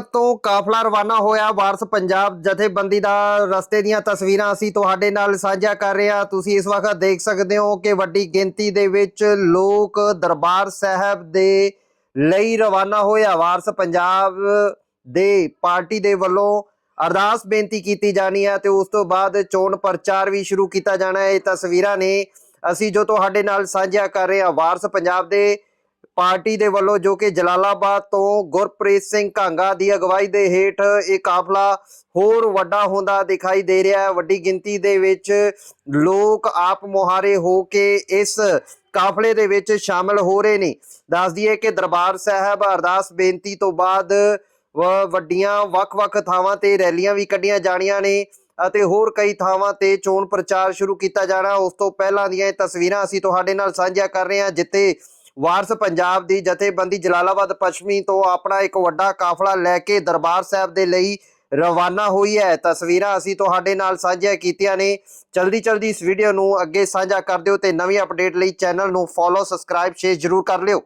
ਤੋਂ ਕਾਫਲਾ ਰਵਾਨਾ ਹੋਇਆ ਵਾਰਸ ਪੰਜਾਬ ਜਥੇਬੰਦੀ ਦਾ ਰਸਤੇ ਦੀਆਂ ਤਸਵੀਰਾਂ ਅਸੀਂ ਤੁਹਾਡੇ ਨਾਲ ਸਾਂਝਾ ਕਰ ਰਹੇ ਹਾਂ। ਤੁਸੀਂ ਇਸ ਵਕਤ ਦੇਖ ਸਕਦੇ ਹੋ ਕਿ ਵੱਡੀ ਗਿਣਤੀ ਦੇ ਵਿੱਚ ਲੋਕ ਦਰਬਾਰ ਸਾਹਿਬ ਦੇ ਲਈ ਰਵਾਨਾ ਹੋਇਆ। ਵਾਰਸ ਪੰਜਾਬ ਦੇ ਪਾਰਟੀ ਦੇ ਵੱਲੋਂ ਅਰਦਾਸ ਬੇਨਤੀ ਕੀਤੀ ਜਾਣੀ ਹੈ ਤੇ ਉਸ ਤੋਂ ਬਾਅਦ ਚੋਣ ਪ੍ਰਚਾਰ ਵੀ ਸ਼ੁਰੂ ਕੀਤਾ ਜਾਣਾ ਹੈ। ਇਹ ਤਸਵੀਰਾਂ ਨੇ ਅਸੀਂ ਜੋ ਤੁਹਾਡੇ ਨਾਲ ਸਾਂਝਾ ਕਰ ਰਹੇ ਹਾਂ। ਵਾਰਸ ਪੰਜਾਬ ਦੇ ਪਾਰਟੀ ਦੇ ਵੱਲੋਂ ਜੋ ਕਿ ਜਲਾਲਾਬਾਦ ਤੋਂ ਗੁਰਪ੍ਰੀਤ ਸਿੰਘ ਘਾਂਗਾ ਦੀ ਅਗਵਾਈ ਦੇ ਹੇਠ ਇਹ ਕਾਫਲਾ ਹੋਰ ਵੱਡਾ ਹੁੰਦਾ ਦਿਖਾਈ ਦੇ ਰਿਹਾ ਹੈ। ਵੱਡੀ ਗਿਣਤੀ ਦੇ ਵਿੱਚ ਲੋਕ ਆਪ ਮੁਹਾਰੇ ਹੋ ਕੇ ਇਸ ਕਾਫਲੇ ਦੇ ਵਿੱਚ ਸ਼ਾਮਲ ਹੋ ਰਹੇ ਨੇ। ਦੱਸ ਦਈਏ ਕਿ ਦਰਬਾਰ ਸਾਹਿਬ ਅਰਦਾਸ ਬੇਨਤੀ ਤੋਂ ਬਾਅਦ ਵੱਡੀਆਂ ਵੱਖ-ਵੱਖ ਥਾਵਾਂ ਤੇ ਰੈਲੀਆਂ ਵੀ ਕੱਢੀਆਂ ਜਾਣੀਆਂ ਨੇ ਅਤੇ ਹੋਰ ਕਈ ਥਾਵਾਂ ਤੇ ਚੋਣ ਪ੍ਰਚਾਰ ਸ਼ੁਰੂ ਕੀਤਾ ਜਾਣਾ। ਉਸ ਤੋਂ ਪਹਿਲਾਂ ਦੀਆਂ ਇਹ ਤਸਵੀਰਾਂ ਅਸੀਂ ਤੁਹਾਡੇ ਨਾਲ ਸਾਂਝੀਆਂ ਕਰ ਰਹੇ ਹਾਂ, ਜਿੱਥੇ ਵਾਰਸ ਪੰਜਾਬ ਦੀ ਜਥੇਬੰਦੀ ਜਲਾਲਾਬਾਦ ਪੱਛਮੀ ਤੋਂ ਆਪਣਾ ਇੱਕ ਵੱਡਾ ਕਾਫਲਾ ਲੈ ਕੇ ਦਰਬਾਰ ਸਾਹਿਬ ਦੇ ਲਈ ਰਵਾਨਾ ਹੋਈ ਹੈ। ਤਸਵੀਰਾਂ ਅਸੀਂ ਤੁਹਾਡੇ ਨਾਲ ਸਾਂਝੀਆਂ ਕੀਤੀਆਂ ਨੇ। ਜਲਦੀ ਜਲਦੀ ਇਸ ਵੀਡੀਓ ਨੂੰ ਅੱਗੇ ਸਾਂਝਾ ਕਰ ਦਿਓ ਤੇ ਨਵੀਂ ਅਪਡੇਟ ਲਈ ਚੈਨਲ ਨੂੰ ਫੋਲੋ ਸਬਸਕ੍ਰਾਈਬ ਸ਼ੇਅਰ ਜ਼ਰੂਰ ਕਰ ਲਿਓ।